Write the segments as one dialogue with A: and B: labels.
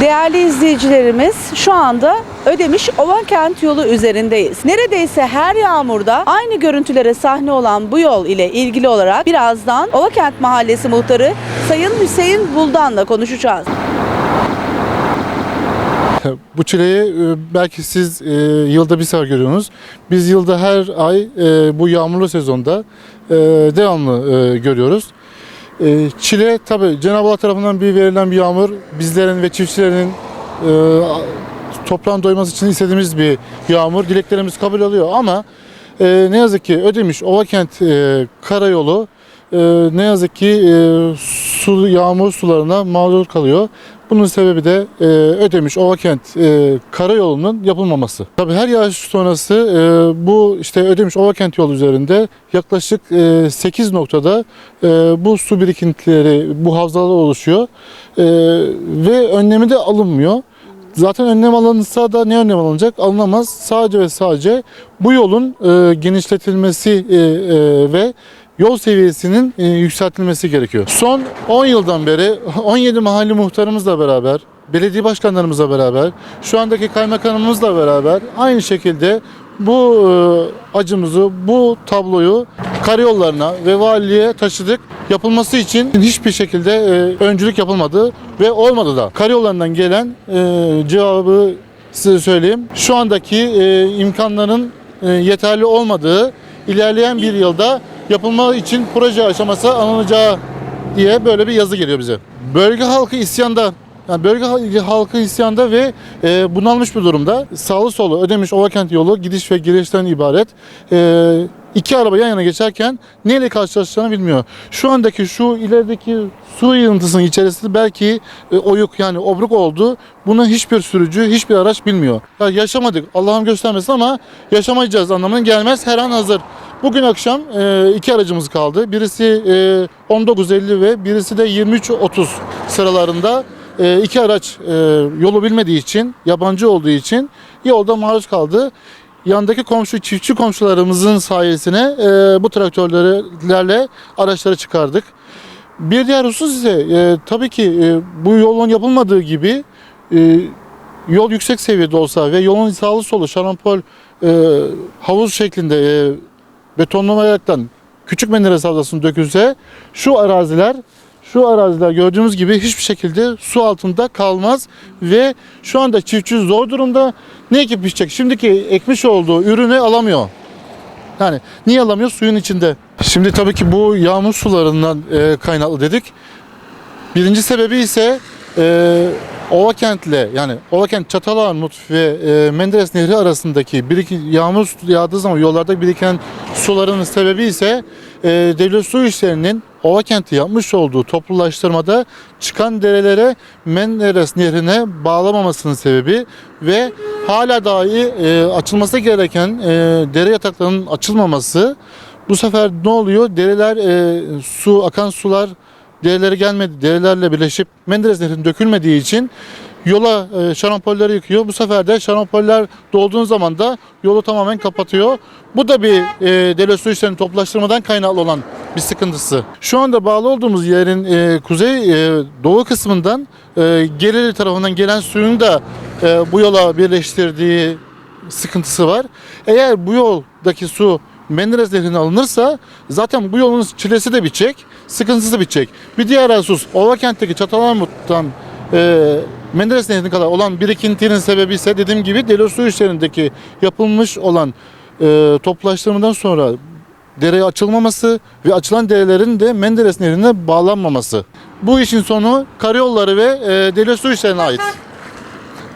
A: Değerli izleyicilerimiz şu anda Ödemiş Ovakent yolu üzerindeyiz. Neredeyse her yağmurda aynı görüntülere sahne olan bu yol ile ilgili olarak birazdan Ovakent Mahallesi Muhtarı Sayın Hüseyin Buldan'la konuşacağız.
B: Bu çileyi e, belki siz e, yılda bir sefer görüyorsunuz. Biz yılda her ay e, bu yağmurlu sezonda devamlı görüyoruz. E, çile tabi Cenab-ı Allah tarafından bir verilen bir yağmur bizlerin ve çiftçilerin e, toprağın doyması için istediğimiz bir yağmur. Dileklerimiz kabul oluyor ama e, ne yazık ki Ödemiş Ovakent e, karayolu e, ne yazık ki e, su yağmur sularına mağdur kalıyor. Bunun sebebi de e, Ödemiş Ovakent e, karayolunun yapılmaması. Tabii her yağış sonrası e, bu işte Ödemiş Ovakent yolu üzerinde yaklaşık e, 8 noktada e, bu su birikintileri, bu havzalar oluşuyor E, ve önlemi de alınmıyor. Zaten önlem alınsa da ne önlem alınacak? Alınamaz. Sadece ve sadece bu yolun e, genişletilmesi e, e, ve yol seviyesinin e, yükseltilmesi gerekiyor. Son 10 yıldan beri 17 mahalle muhtarımızla beraber, belediye başkanlarımızla beraber, şu andaki kaymakamımızla beraber aynı şekilde bu e, acımızı, bu tabloyu karayollarına ve valiliğe taşıdık. Yapılması için hiçbir şekilde e, öncülük yapılmadı ve olmadı da. Karayollarından gelen cevabı size söyleyeyim. Şu andaki imkanların yeterli olmadığı, ilerleyen bir yılda yapılma için proje aşaması alınacağı diye böyle bir yazı geliyor bize. Bölge halkı isyanda. Yani bölge halkı isyanda ve e, bunalmış bir durumda. Sağlı solu Ödemiş Ovakent yolu gidiş ve girişten ibaret. E, iki araba yan yana geçerken neyle karşılaşacağını bilmiyor. Şu andaki şu ilerideki su yığıntısının içerisinde belki e, oyuk yani obruk oldu. Bunu hiçbir sürücü, hiçbir araç bilmiyor. Ya yaşamadık Allah'ım göstermesin ama yaşamayacağız anlamına gelmez. Her an hazır. Bugün akşam e, iki aracımız kaldı. Birisi e, 19.50 ve birisi de 23.30 sıralarında e, iki araç e, yolu bilmediği için, yabancı olduğu için yolda maruz kaldı. Yandaki komşu çiftçi komşularımızın sayesine e, bu traktörlerle araçları çıkardık. Bir diğer husus ise e, tabii ki e, bu yolun yapılmadığı gibi e, yol yüksek seviyede olsa ve yolun sağlı solu şarampol e, havuz şeklinde e, betonlamayaraktan küçük Menderes Havzası'nı dökülse şu araziler şu araziler gördüğünüz gibi hiçbir şekilde su altında kalmaz ve şu anda çiftçi zor durumda. Ne ekip biçecek? Şimdiki ekmiş olduğu ürünü alamıyor. Yani niye alamıyor? Suyun içinde. Şimdi tabii ki bu yağmur sularından e, kaynaklı dedik. Birinci sebebi ise e, Ovakent ile yani Ovakent Çatalarmut ve e, Menderes Nehri arasındaki birikim, yağmur yağdığı zaman yollarda biriken suların sebebi ise e, devlet su işlerinin Ovakent'i yapmış olduğu toplulaştırmada çıkan derelere Menderes Nehri'ne bağlamamasının sebebi ve hala dahi e, açılması gereken e, dere yataklarının açılmaması bu sefer ne oluyor? Dereler, e, su, akan sular derelere gelmedi, derelerle birleşip Menderes Nehri'ne dökülmediği için yola e, şarampolleri yıkıyor. Bu sefer de şarampoller dolduğun zaman da yolu tamamen kapatıyor. Bu da bir e, devlet su işlerini toplaştırmadan kaynaklı olan bir sıkıntısı. Şu anda bağlı olduğumuz yerin e, kuzey e, doğu kısmından e, Gerili tarafından gelen suyun da e, bu yola birleştirdiği sıkıntısı var. Eğer bu yoldaki su Menderes Nehri'ne alınırsa zaten bu yolun çilesi de bitecek, sıkıntısı bitecek. Bir diğer husus Ovakent'teki Çatalarmut'tan e, Menderes Nehri'ne kadar olan birikintinin sebebi ise dediğim gibi deli su işlerindeki yapılmış olan e, toplaştırmadan sonra dereye açılmaması ve açılan derelerin de Menderes Nehri'ne bağlanmaması. Bu işin sonu karayolları ve e, deli su işlerine ait.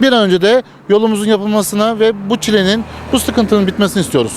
B: Bir an önce de yolumuzun yapılmasına ve bu çilenin, bu sıkıntının bitmesini istiyoruz.